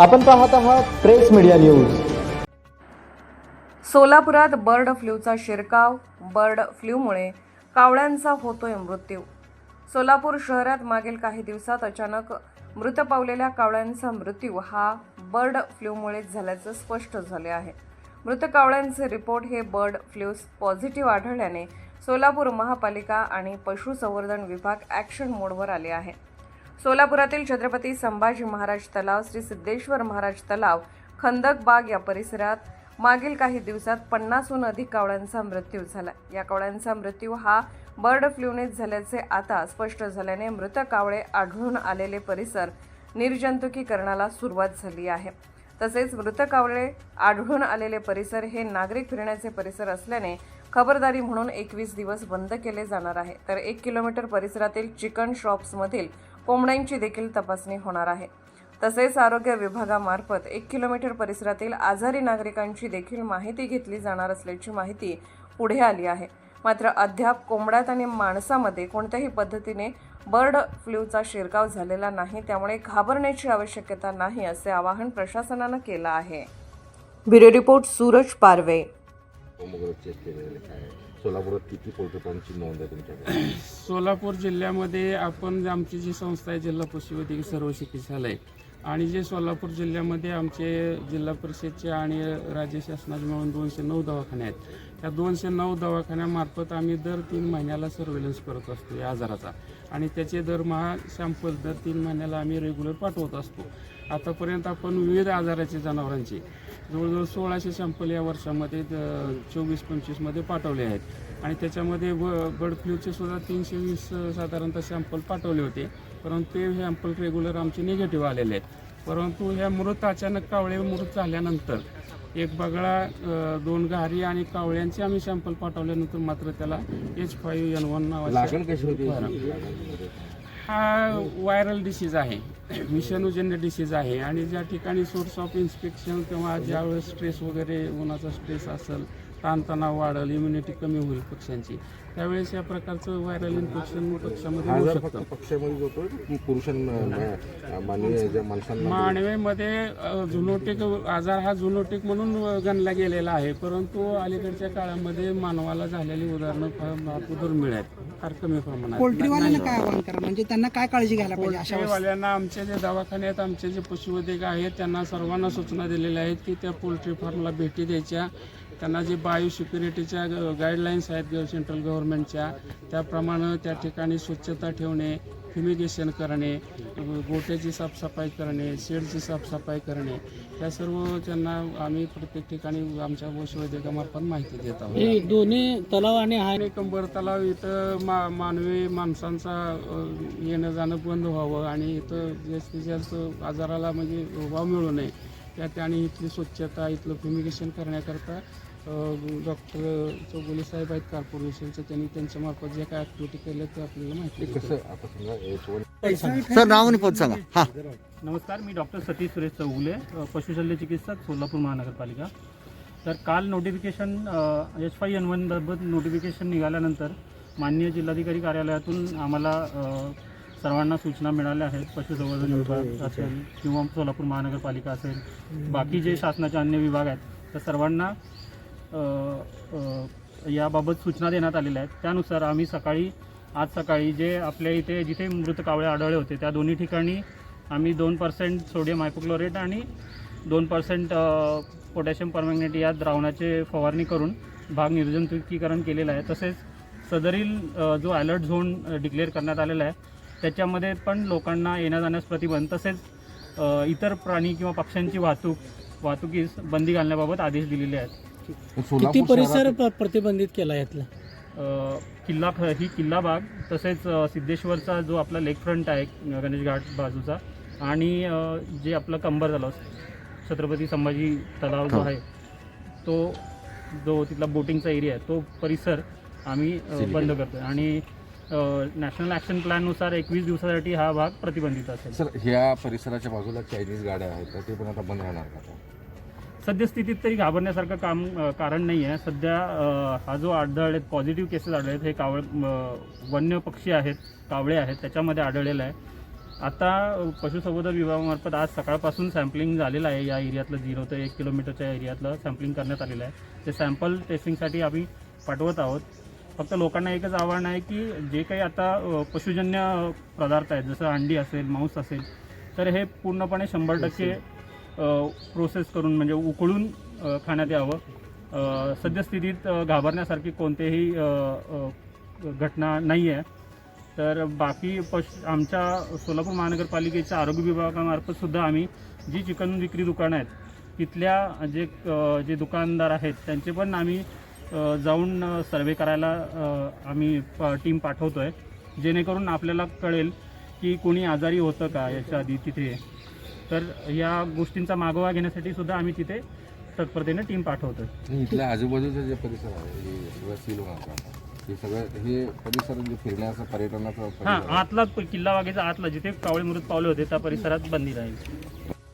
आपण पाहत आहात प्रेस मीडिया न्यूज. सोलापुरात बर्ड फ्लूचा शिरकाव बर्ड फ्लूमुळे कावळ्यांचा होतोय मृत्यू. सोलापूर शहरात मागील काही दिवसात अचानक मृत पावलेल्या कावळ्यांचा मृत्यू. हा बर्ड फ्लूमुळे झाल्याचं स्पष्ट झाले आहे. मृत कावळ्यांचे रिपोर्ट हे बर्ड फ्लूस पॉझिटिव्ह आढळल्याने सोलापूर महापालिका आणि पशुसंवर्धन विभाग ॲक्शन मोडवर आले आहे. सोलापुरातील छत्रपती संभाजी महाराज तलाव श्री सिद्धेश्वर महाराज तलाव खंदक बाग या परिसरात मागील काही दिवसात पन्नासहून अधिक कावळ्यांचा मृत्यू झाला. या कावळ्यांचा मृत्यू हा बर्ड फ्लूनेच झाल्याचे आता स्पष्ट झाल्याने मृत कावळे आढळून आलेले परिसर निर्जंतुकीकरणाला सुरुवात झाली आहे. तसेच मृत कावळे आढळून आलेले परिसर हे नागरिक फिरण्याचे परिसर असल्याने खबरदारी म्हणून एकवीस दिवस बंद केले जाणार आहे. तर एक किलोमीटर परिसरातील चिकन शॉप्समधील कोंबड्यांची देखील तपासणी होणार आहे. तसेच आरोग्य विभागामार्फत एक किलोमीटर परिसरातील आजारी नागरिकांची देखील माहिती घेतली जाणार असल्याची माहिती पुढे आली आहे. मात्र अद्याप कोंबड्यात आणि माणसामध्ये कोणत्याही पद्धतीने बर्ड फ्लूचा शिरकाव झालेला नाही त्यामुळे घाबरण्याची आवश्यकता नाही असे आवाहन प्रशासनानं केलं आहे. Bureau report Suraj Parve. सोलापुरात किती पोल्ट्री नोंद आहे तुमच्याकडे? सोलापूर जिल्ह्यामध्ये आपण आमची जी संस्था आहे जिल्हा पशुवैद्यकीय सर्व चिकित्सालय आणि जे सोलापूर जिल्ह्यामध्ये आमचे जिल्हा परिषदचे आणि राज्य शासनाचे मिळून दोनशे नऊ दवाखाने आहेत. त्या दोनशे नऊ दवाखान्यामार्फत आम्ही दर तीन महिन्याला सर्वेलन्स करत असतो या आजाराचा. आणि त्याचे दरमहा सॅम्पल दर तीन महिन्याला आम्ही रेग्युलर पाठवत असतो. आतापर्यंत आपण विविध आजाराचे जनावरांचे जवळजवळ सोळाशे सॅम्पल या वर्षामध्ये चोवीस पंचवीसमध्ये पाठवले आहेत. आणि त्याच्यामध्ये ब बर्ड फ्लूचे सुद्धा तीनशे वीस साधारणतः सॅम्पल पाठवले होते. परंतु ते सॅम्पल रेग्युलर आमचे निगेटिव्ह आलेले आहेत. परंतु ह्या मृत अचानक कावळे मृत झाल्यानंतर एक बगळा दोन घारी आणि कावळ्यांचे आम्ही सॅम्पल पाठवल्यानंतर मात्र त्याला एच फाईव्ह एन वन होती? हा व्हायरल डिसीज आहे. विषाणूजन्य डिसीज आहे आणि ज्या ठिकाणी सोर्स ऑफ इन्स्पेक्शन किंवा ज्यावेळेस स्ट्रेस वगैरे उन्हाचा स्ट्रेस असेल ताणतणाव वाढेल इम्युनिटी कमी होईल पक्ष्यांची त्यावेळेस या प्रकारचं व्हायरल इन्फेक्शन पक्षामध्ये मानवेमध्ये झुनोटिक आजार हा झुनोटिक म्हणून गणला गेलेला आहे परंतु अलीकडच्या काळामध्ये मानवाला झालेली उदाहरणं दुर्मिळ आहेत फार कमी प्रमाणात. पोल्ट्रीवाल्यांना काय आव्हान करा? म्हणजे त्यांना काय काळजी घ्यायला पाहिजे अशा पोल्ट्रीवाल्यांना आमचे जे दवाखान्यात आमचे जे पशुवैद्यक आहेत त्यांना सर्वांना सूचना दिलेल्या आहेत की त्या पोल्ट्री फार्मला भेटी द्यायच्या. त्यांना जे बायो सिक्युरिटीच्या गाईडलाईन्स आहेत सेंट्रल गव्हर्नमेंटच्या त्याप्रमाणे त्या ठिकाणी स्वच्छता ठेवणे फ्युमिगेशन करणे गोट्याची साफसफाई करणे शेडची साफसफाई करणे या सर्व त्यांना आम्ही प्रत्येक ठिकाणी आमच्या पशुवैद्यकामार्फत माहिती देत आहोत. दोन्ही तलाव आणि हा आणि कंबर तलाव इथं मा मानवी माणसांचा येणं जाणं बंद व्हावं आणि इथं जास्तीत जास्त आजाराला म्हणजे वाव मिळू नये त्या आणि इथली स्वच्छता इथलं फ्युमिगेशन करण्याकरता डॉक्टर चौगुले साहेब आहेत कॉर्पोरेशनचे त्यांनी त्यांच्यामार्फत जे काय ॲक्टिव्हिटी केल्या ते आपल्याला माहिती. कसं सर नाव आणि पद सांगा. हा. नमस्कार मी डॉक्टर सतीश सुरेश चौगुले पशुशल्य चिकित्सक सोलापूर महानगरपालिका. तर काल नोटिफिकेशन एच फाय एन वनबाबत नोटिफिकेशन निघाल्यानंतर माननीय जिल्हाधिकारी कार्यालयातून आम्हाला सर्वांना सूचना मिळाल्या आहेत पशुसंवर्धन विभाग असेल किंवा सोलापूर महानगरपालिका असेल बाकी जे शासनाचे अन्य विभाग आहेत तर सर्वांना याबाबत सूचना देण्यात आलेल्या आहेत. त्यानुसार आम्ही सकाळी आज सकाळी जे आपल्या इथे जिथे मृत कावळे आढळले होते त्या दोन्ही ठिकाणी आम्ही दोन पर्सेंट सोडियम हायपोक्लोरेट आणि दोन पर्सेंट पोटॅशियम परमॅग्नेट या द्रावणाचे फवारणी करून भाग निर्जंतुकीकरण केलेलं आहे. तसेच सदरील जो अलर्ट झोन डिक्लेअर करण्यात आलेला आहे त्याच्यामध्ये पण लोकांना येण्या जाण्यास प्रतिबंध तसेच इतर प्राणी किंवा पक्ष्यांची वाहतूक वाहतुकीस बंदी घालण्याबाबत आदेश दिलेले आहेत. किती परिसर प्रतिबंधित केला यातला? किल्ला ही किल्ला बाग तसेच सिद्धेश्वरचा जो आपला लेक फ्रंट आहे गणेश घाट बाजूचा आणि जे आपलं कंबर तलाव छत्रपती संभाजी तलाव जो आहे तो जो तिथला बोटिंगचा एरिया आहे तो परिसर आम्ही बंद करतो आणि नॅशनल ॲक्शन प्लॅननुसार एकवीस दिवसासाठी हा भाग प्रतिबंधित असेल. सर ह्या परिसराच्या बाजूला चायनीज गाड्या आहेत तर ते पण आता बंद राहणार का? सद्यस्थितीत तरी घाबरण्यासारखं काम कारण नाही आहे. सध्या हा जो आढळले पॉझिटिव्ह केसेस आढळले आहेत हे कावळ वन्य पक्षी आहेत कावळे आहेत त्याच्यामध्ये आढळलेलं आहे. आता पशुसंवर्धन विभागामार्फत आज सकाळपासून सॅम्पलिंग झालेलं आहे. या एरियातलं झिरो ते एक किलोमीटरच्या एरियातलं सॅम्पलिंग करण्यात आलेलं आहे. ते सॅम्पल टेस्टिंगसाठी आम्ही पाठवत आहोत. फक्त लोकांना एकच आव्हान आहे की जे काही आता पशुजन्य पदार्थ आहेत जसं अंडी असेल मांस असेल तर हे पूर्णपणे शंभर टक्के प्रोसेस करून म्हणजे उकळून खाण्यात यावं. सद्यस्थितीत घाबरण्यासारखी कोणतेही घटना नाही आहे तर बाकी पश आमच्या सोलापूर महानगरपालिकेच्या आरोग्य विभागामार्फत सुद्धा आम्ही जी चिकन विक्री दुकानं आहेत तिथल्या जे जे दुकानदार आहेत त्यांचे पण आम्ही जाऊन सर्वे करायला आम्ही टीम पाठवतो आहे जेणेकरून आपल्याला कळेल की कोणी आजारी होतं का याच्या आधी तिथे. तर या गोष्टींचा मागोवा घेण्यासाठी सुद्धा आम्ही तिथे तत्परतेने टीम पाठवतो इथल्या आजूबाजूचे जे परिसर आहे हे सगळं परिसर जे फिरण्याचं पर्यटनाचं हां. आतला किल्ला वाघेचा आतला जिथे कावळे मृत पावले होते त्या परिसरात बंदी राहील.